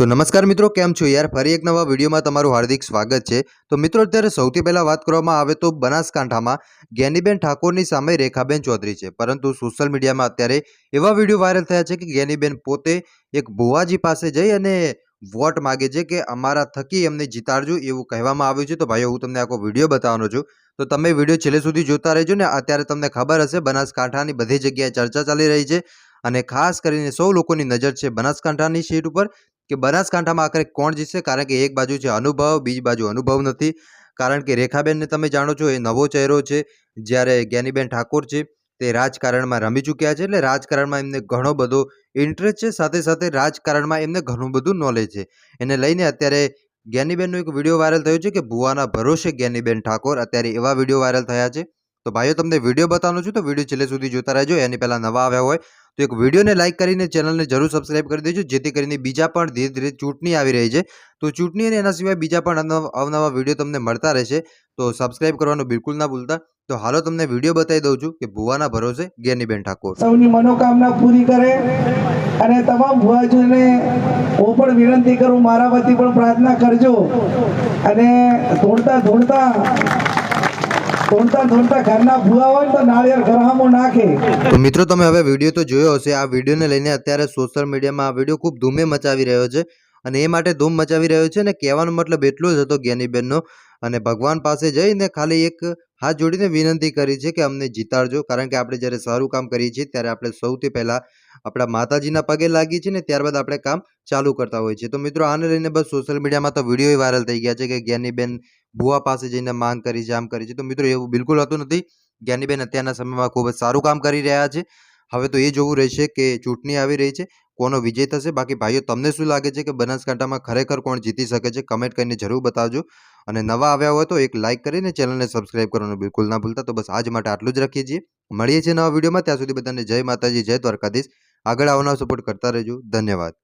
તો નમસ્કાર મિત્રો, કેમ છો યાર? ફરી એક નવા વિડીયોમાં તમારું હાર્દિક સ્વાગત છે. તો મિત્રો, અત્યારે સૌથી પહેલાં વાત કરવામાં આવે તો બનાસકાંઠામાં જ્ઞાનીબેન ઠાકોરની સામે રેખાબેન ચૌધરી છે. પરંતુ સોશિયલ મીડિયામાં અત્યારે એવા વીડિયો વાયરલ થયા છે કે જ્ઞાનીબેન પોતે એક ભુવાજી પાસે જઈ અને વોટ માગે છે કે અમારા થકી એમને જીતાડજો એવું કહેવામાં આવ્યું છે. તો ભાઈઓ, હું તમને આખો વીડિયો બતાવવાનો છું. તો તમે વીડિયો છેલ્લે સુધી જોતા રહેજો ને, અત્યારે તમને ખબર હશે બનાસકાંઠાની બધી જગ્યાએ ચર્ચા ચાલી રહી છે. અને ખાસ કરીને સૌ લોકોની નજર છે બનાસકાંઠાની સીટ ઉપર. કે બનાસકાંઠામાં આખરે કોણ જીતશે? કારણ કે એક બાજુ છે અનુભવ, બીજી બાજુ અનુભવ નથી. કારણ કે રેખાબેનને તમે જાણો છો એ નવો ચહેરો છે. જ્યારે જ્ઞાનીબેન ઠાકોર છે, તે રાજકારણમાં રમી ચૂક્યા છે. એટલે રાજકારણમાં એમને ઘણો બધો ઇન્ટરેસ્ટ છે. સાથે સાથે રાજકારણમાં એમને ઘણું બધું નોલેજ છે. એને લઈને અત્યારે જ્ઞાનીબેનનો એક વીડિયો વાયરલ થયો છે કે ભુવાના ભરોસે જ્ઞાનીબેન ઠાકોર અત્યારે એવા વીડિયો વાયરલ થયા છે. તો ભાઈઓ, તમને વીડિયો બતાવવાનો છું તો વીડિયો છેલ્લે સુધી જોતા રહેજો. એની પહેલાં નવા આવ્યા હોય તો એક વિડીયોને લાઇક કરીને ચેનલને જરૂર સબસ્ક્રાઇબ કરી દેજો, જેથી કરીને બીજા પણ ધીરે ધીરે ચૂંટણી આવી રહી છે. તો ચૂંટણી અને એના સિવાય બીજા પણ અવનવા વીડિયો તમને મળતા રહેશે. તો સબસ્ક્રાઇબ કરવાનું બિલકુલ ના ભૂલતા. તો હાલો તમને વીડિયો બતાવી દઉં છું કે ભુવાના ભરોસે જ્ઞાનીબેન ઠાકોર. સૌની મનોકામના પૂરી કરે અને તમામ ભુવાજોને હું પણ વિનંતી કરું મારા વતી પણ પ્રાર્થના કરજો. અને ધોળતા ધૂણતા તો મિત્રો તમે હવે વીડિયો તો જોયો હશે. આ વિડીયોને લઈને અત્યારે સોશિયલ મીડિયામાં આ વીડિયો ખૂબ ધૂમે મચાવી રહ્યો છે. અને એ માટે ધૂમ મચાવી રહ્યો છે અને કહેવાનો મતલબ એટલો જ હતો જ્ઞાનીબેનનો. અને ભગવાન પાસે જઈને ખાલી એક હાથ જોડીને વિનંતી કરી છે કે અમને જીતાડજો. કારણ કે આપણે જ્યારે સારું કામ કરીએ છીએ, ત્યારે આપણે સૌથી પહેલાં આપણા માતાજીના પગે લાગીએ છીએ ને ત્યારબાદ આપણે કામ ચાલુ કરતા હોઈએ છીએ. તો મિત્રો, આને લઈને બસ સોશિયલ મીડિયામાં તો વીડિયો વાયરલ થઈ ગયા છે કે જ્ઞાનીબેન ભુવા પાસે જઈને માંગ કરી છે, આમ કરી છે. તો મિત્રો, એવું બિલકુલ હતું નથી. જ્ઞાનીબેન અત્યારના સમયમાં ખૂબ જ સારું કામ કરી રહ્યા છે. હવે તો એ જોવું રહેશે કે ચૂંટણી આવી રહી છે. કોનો વિજય થશે? બાકી ભાઈઓ, તમને શું લાગે છે કે બનાસકાંઠામાં ખરેખર કોણ જીતી શકે છે? કમેન્ટ કરીને જરૂર બતાવજો. અને નવા આવ્યા હોય તો એક લાઇક કરીને ચેનલને સબસ્ક્રાઇબ કરવાનું બિલકુલ ના ભૂલતા. તો બસ આજ માટે આટલું જ રાખીએ છીએ. મળીએ છીએ નવા વિડીયોમાં. ત્યાં સુધી બધાને જય માતાજી, જય દ્વારકાધીશ. આગળ આવનાર સપોર્ટ કરતા રહેજો. ધન્યવાદ.